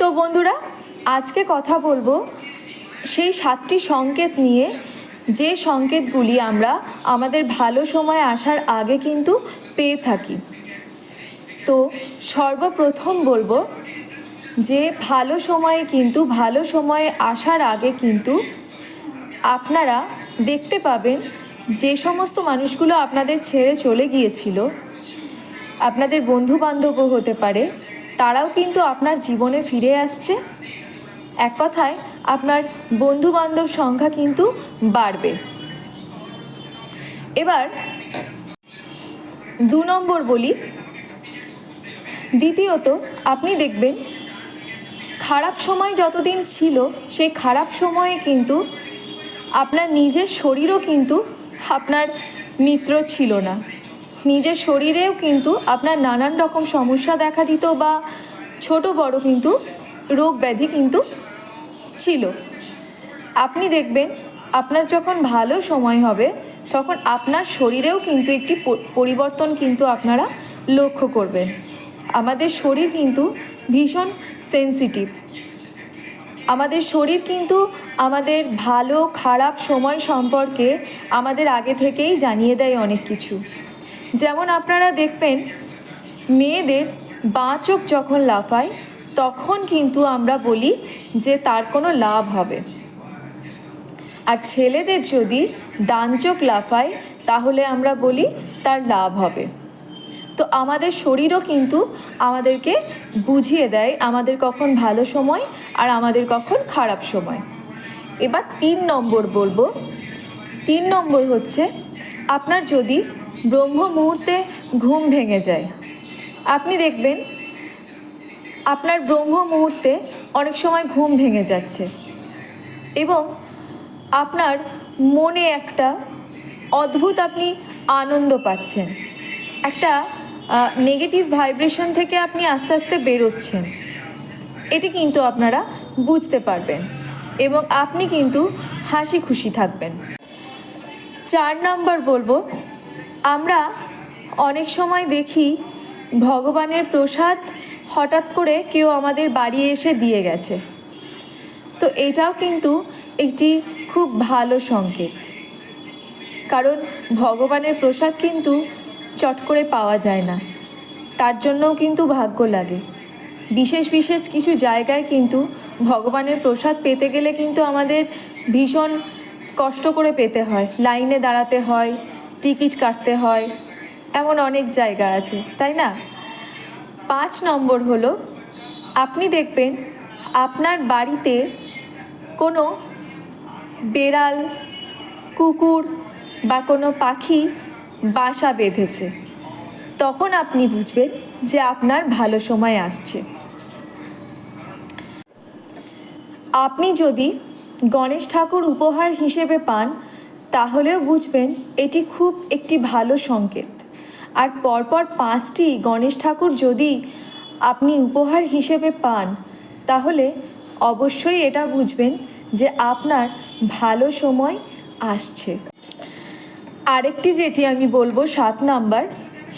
তো বন্ধুরা, আজকে কথা বলব সেই সাতটি সংকেত নিয়ে। যে সংকেতগুলি আমরা আমাদের ভালো সময় আসার আগে কিন্তু পেয়ে থাকি। তো সর্বপ্রথম বলব যে, ভালো সময়ে কিন্তু, ভালো সময়ে আসার আগে কিন্তু আপনারা দেখতে পাবেন যে সমস্ত মানুষগুলো আপনাদের ছেড়ে চলে গিয়েছিল। আপনাদের বন্ধু বান্ধবও হতে পারে তারাও কিন্তু আপনার জীবনে ফিরে আসছে। এক কথায়, আপনার বন্ধু বান্ধব সংখ্যা কিন্তু বাড়বে। এবার দু নম্বর বলি। দ্বিতীয়ত, আপনি দেখবেন, খারাপ সময় যতদিন ছিল সেই খারাপ সময়ে কিন্তু আপনার নিজের শরীরও কিন্তু আপনার মিত্র ছিল না। নিজের শরীরেও কিন্তু আপনার নানান রকম সমস্যা দেখা দিত বা ছোট বড় কিন্তু রোগ ব্যাধি কিন্তু ছিল। আপনি দেখবেন, আপনার যখন ভালো সময় হবে, তখন আপনার শরীরেও কিন্তু একটি পরিবর্তন কিন্তু আপনারা লক্ষ্য করবেন। আমাদের শরীর কিন্তু ভীষণ সেন্সিটিভ আমাদের শরীর কিন্তু আমাদের ভালো, খারাপ সময় সম্পর্কে আমাদের আগে থেকেই জানিয়ে দেয় অনেক কিছু। যেমন আপনারা দেখবেন, মেয়েদের বাঁ চোখ যখন লাফায়, তখন কিন্তু আমরা বলি যে তার কোনো লাভ হবে। আর ছেলেদের যদি ডান চোখ লাফায়, তাহলে আমরা বলি তার লাভ হবে। তো আমাদের শরীরও কিন্তু আমাদেরকে বুঝিয়ে দেয় আমাদের কখন ভালো সময় আর আমাদের কখন খারাপ সময়। এবার তিন নম্বর বলব। তিন নম্বর হচ্ছে, আপনার যদি ব্রহ্ম মুহূর্তে ঘুম ভেঙে যায়। আপনি দেখবেন, আপনার ব্রহ্ম মুহূর্তে অনেক সময় ঘুম ভেঙে যাচ্ছে এবং আপনার মনে একটা অদ্ভুত আপনি আনন্দ পাচ্ছেন। একটা নেগেটিভ ভাইব্রেশন থেকে আপনি আস্তে আস্তে বেরোচ্ছেন। এটি কিন্তু আপনারা বুঝতে পারবেন এবং আপনি কিন্তু হাসি খুশি থাকবেন। চার নাম্বার বলব আমরা অনেক সময় দেখি ভগবানের প্রসাদ হঠাৎ করে কেউ আমাদের বাড়ি এসে দিয়ে গেছে। তো এটাও কিন্তু একটি খুব ভালো সংকেত। কারণ ভগবানের প্রসাদ কিন্তু চট করে পাওয়া যায় না। তার জন্যও কিন্তু ভাগ্য লাগে। বিশেষ বিশেষ কিছু জায়গায় কিন্তু ভগবানের প্রসাদ পেতে গেলে কিন্তু আমাদের ভীষণ কষ্ট করে পেতে হয়। লাইনে দাঁড়াতে হয় টিকিট কাটতে হয়। এমন অনেক জায়গা আছে, তাই না? পাঁচ নম্বর হলো, আপনি দেখবেন আপনার বাড়িতে কোনো বেড়াল, কুকুর বা কোনো পাখি বাসা বেঁধেছে। তখন আপনি বুঝবেন যে আপনার ভালো সময় আসছে। আপনি যদি গণেশ ঠাকুর উপহার হিসেবে পান তাহলেও বুঝবেন এটি খুব একটি ভালো সংকেত। আর পরপর পাঁচটি গণেশ ঠাকুর যদি আপনি উপহার হিসেবে পান, তাহলে অবশ্যই এটা বুঝবেন যে আপনার ভালো সময় আসছে। আরেকটি যেটি আমি বলব সাত নাম্বার,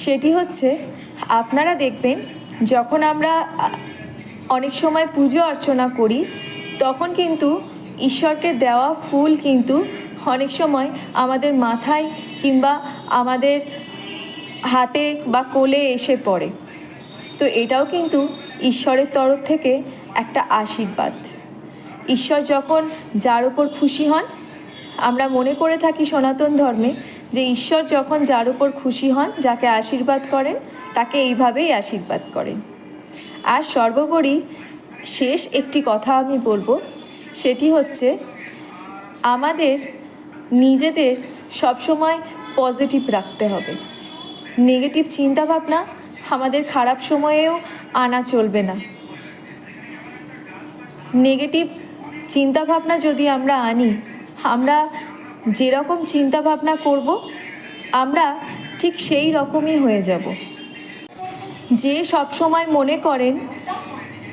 সেটি হচ্ছে আপনারা দেখবেন যখন আমরা অনেক সময় পুজো অর্চনা করি, তখন কিন্তু ঈশ্বরকে দেওয়া ফুল কিন্তু অনেক সময় আমাদের মাথায় কিংবা আমাদের হাতে বা কোলে এসে পড়ে। তো এটাও কিন্তু ঈশ্বরের তরফ থেকে একটা আশীর্বাদ। ঈশ্বর যখন যার উপর খুশি হন, আমরা মনে করে থাকি সনাতন ধর্মে যে ঈশ্বর যখন যার উপর খুশি হন, যাকে আশীর্বাদ করেন, তাকে এইভাবেই আশীর্বাদ করেন। আর সর্বোপরি শেষ একটি কথা আমি বলব, সেটি হচ্ছে আমাদের নিজেদের সবসময় পজিটিভ রাখতে হবে। নেগেটিভ চিন্তাভাবনা আমাদের খারাপ সময়েও আনা চলবে না। নেগেটিভ চিন্তাভাবনা যদি আমরা আনি, আমরা যেরকম চিন্তাভাবনা করব, আমরা ঠিক সেই রকমই হয়ে যাব। যে সব সময় মনে করেন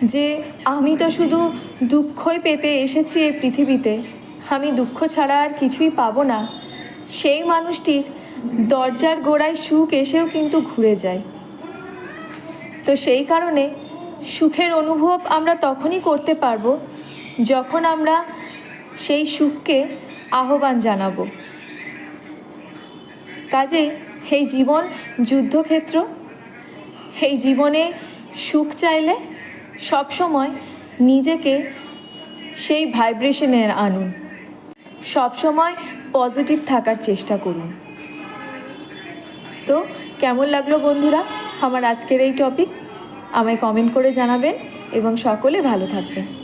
যে, আমি তো শুধু দুঃখই পেতে এসেছি এই পৃথিবীতে। আমি দুঃখ ছাড়া আর কিছুই পাবো না। সেই মানুষটির দরজার গোড়ায় সুখ এসেও কিন্তু ঘুরে যায়। তো সেই কারণে সুখের অনুভব আমরা তখনই করতে পারব যখন আমরা সেই সুখকে আহ্বান জানাব। কাজেই এই জীবন, যুদ্ধক্ষেত্র এই জীবনে সুখ চাইলে সবসময় নিজেকে সেই ভাইব্রেশনে আনুন। সবসময় পজিটিভ থাকার চেষ্টা করুন। তো কেমন লাগল বন্ধুরা আমার আজকের এই টপিক আমায় কমেন্ট করে জানাবেন এবং সকলে ভালো থাকবেন।